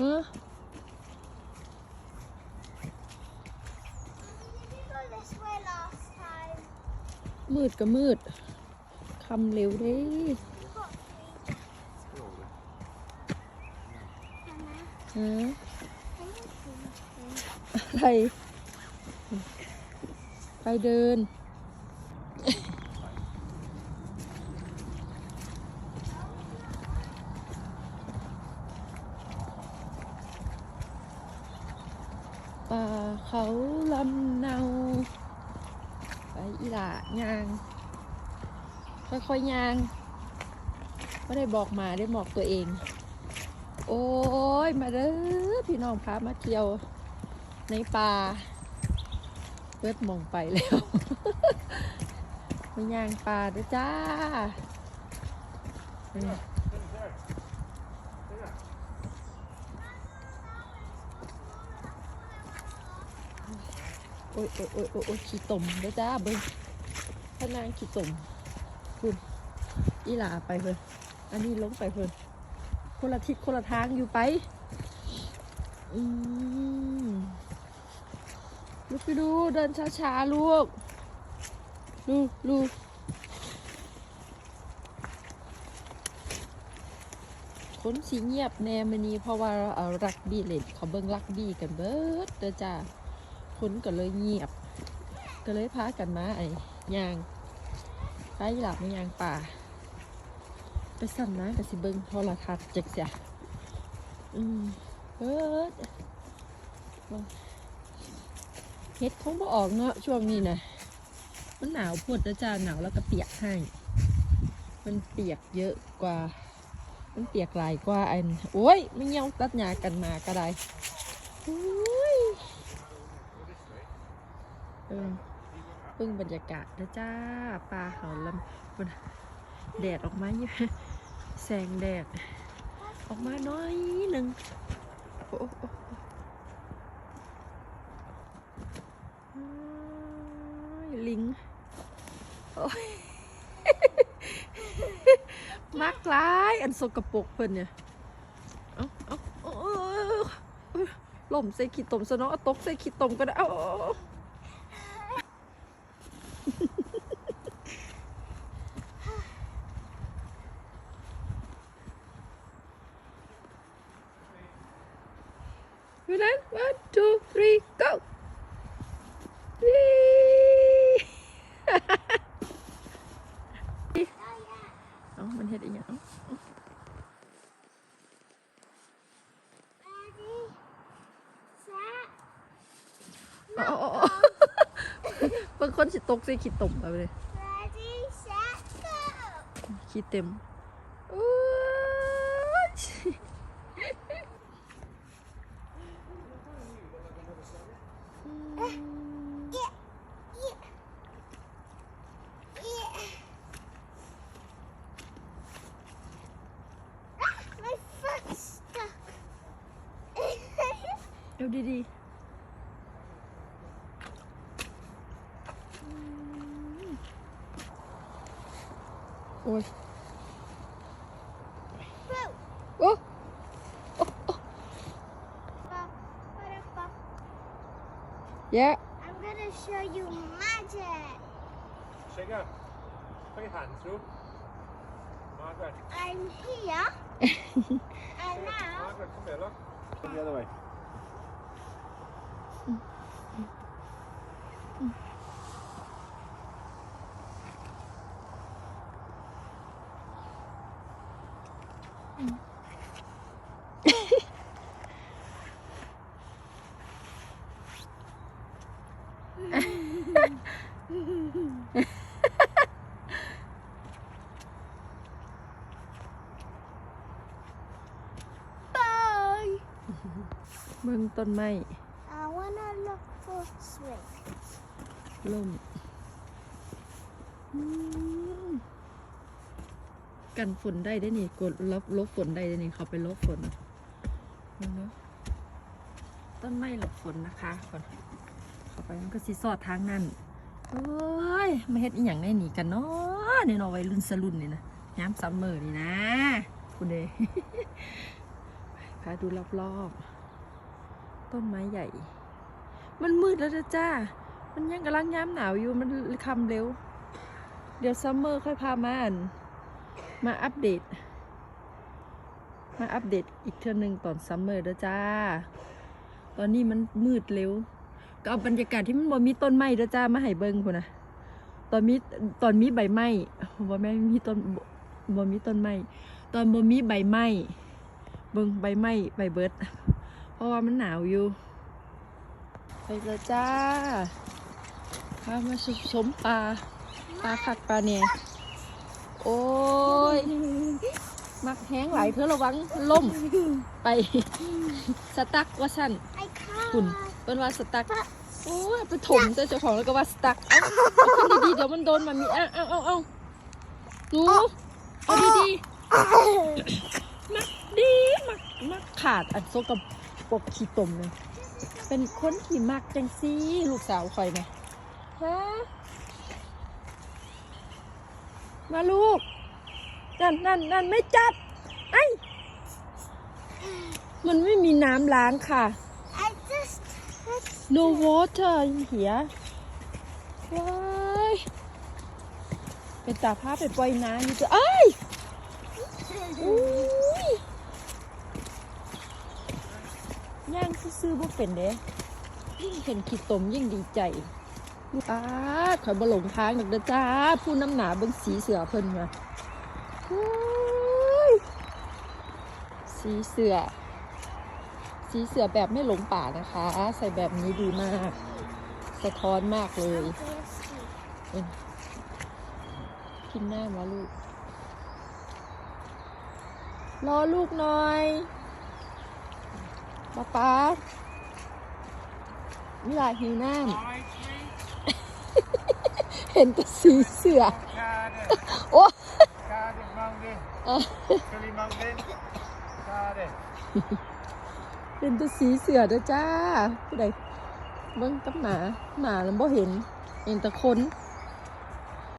มืดก็มืดทำเร็วดิอะไร ไปเดิน ป่าเขาลำเนาไปอีหล่ายาง ค่อยๆยางไม่ได้บอกมาได้บอกตัวเอง โอ้ยมาเด้อพี่น้องพามาเที่ยวในป่าเบิดมองไปแล้วมายางป่าด้อจ้าเออ โอ้ยโอ้ยโอ้ยโอ้ยขี้ตมเด้อจ้าเบิ้งพนางขี้ตมคุณอีหลาไปเพิ่นอันนี้ลงไปเพิ่นคนละทิศคนละทางอยู่ไปอืมลูกไปดูเดินช้าๆลูกลูกลูกคนสีเงียบแนมอนี้เพราะว่ารักบี้เล่นเขาเบิ่งรักบี้กันเบิดเด้อจ้า คนก็เลยเงียบ ก็เลยพากันมาไอ้ยางไปหลับมายางป่า ไปสั่นนะกับสิเบิ่งโทรทัศน์จักเสียอืมเบิดเฮ็ดคงบ่ออกเนาะช่วงนี้นะมันหนาวพวดนะจ้าหนาวแล้วก็เปียกให้ มันเปียกเยอะกว่า มันเปียกหลายกว่าอันโอ้ยไม่เงี้ยวตัดหญ้ากันมาก็ได้โอ้ย เออเพิ่งบรรยากาศนะจ้าปลาเขาลำพุ่นแดดออกมาเยอะแสงแดด ออกมาน้อยหนึ่งโอ้ลิงโอ้ยมักหลายอันสกปรกเพิ่นเนี่ยเอาเอาเอเออาล่มใส่ขี้ตมซะเนาะตกใส่ขี้ตมก็ได้เอา เอาเอาอยู่นั้น one two three go วิเอามันเฮ็ดอีกอย่างเอา Ready, set, เอาเอาเอาบางคนสิตกใส่ขี้ตมเอาไปเลย ready, set, go. ขี้เต็มโอ้ย เอาดีๆโอ้ย Boo. โอ้ Ba-ba-da-ba. แย่ I'm gonna show you magic. Check Put your hands through. Margaret. I'm here, and now Margaret, come here, look. Come the other way. เบิ่งต้นไม้ I wanna look for swing. ล่มอืม กันฝนได้ได้นี่กดลบลบฝนได้ได้นี่เขาไปลบฝนเห็นไหมต้นไม้หลบฝนนะคะก่อนเข้าไปมันก็สิสอดทางนั้นโอ้ยมาเฮ็ดอีหยังในนี่กันเนาะเนี่เนาะวัยรุ่นสรุ่นนี่นะย้ำซัมเมอร์นี่นะคุณเดพาดูรอบๆ ต้นไม้ใหญ่ มันมืดแล้วจ้า มันยังกำลังย้ำหนาวอยู่ มันคำเร็ว เดี๋ยวซัมเมอร์ค่อยพามาอ่าน มาอัปเดต มาอัปเดตอีกเทื่อหนึ่งตอนซัมเมอร์เด้อจ้า ตอนนี้มันมืดเร็ว ก็เอาบรรยากาศที่มันบ่มีต้นไม้เด้อจ้ามาให้เบิ่งพุ่นนะตอนมีตอนมีใบไม้บ่แม่มีต้นบ่มีต้นไม้ตอนบ่มีใบไม้เบิ่งใบไม้ใบเบิด เพราะว่ามันหนาวอยู่ ไปเลยจ้าพามาชมปลาปลาคักปลาเนี่ย โอ้ย มักแห้งไหลายเธอระวังล่มไป สตักว่าสั้น I can't. คุณเป็นว่าสตักโอ้ยไปถมเจ้าเจ้าของแล้วก็ว่าสตักเอาเอาขึ้นดีๆเดี๋ยวมันโดนมันมีเอาเอาเอาเอาหนูเอาดีๆมักดีมักมักขาดอันโซกับปกขี้ตมเลยเป็นคนที่มักจังซี่ลูกสาวคอยไหมฮะ มาลูก นั่นนั่นนั่นไม่จับ ไอ้ มันไม่มีน้ำล้างค่ะ I just touched no water in here ว้ายเป็นตาผ้าไปปล่อยน้ำอยู่จ้ะเอ้ยอุ้ยย่างซื้อๆบ่เป็นเด้ยิ่งเห็นขีดตมยิ่งดีใจ ลูกอาข่อยบ่หลงทางดอกเด้อจ้าผู้น้ำหนาเบิ่งสีเสือเพิ่นมาอุ้ยสีเสือ สีเสือแบบไม่หลงป่านะคะ ใส่แบบนี้ดีมาก สะท้อนมากเลยกินหน้ามาลูก รอลูกหน่อยป๊าป๊ามิลาหิวน้ำ ห็นแต่สีเสือ Kade, โอ้ kade, mountain. เออ Kali mountain. Kade. เห็นแต่สีเสือเด้อจ้าผู้ใดเบิ่งกับหมาหมาแล้วบ่เห็น เห็นแต่คน Oh,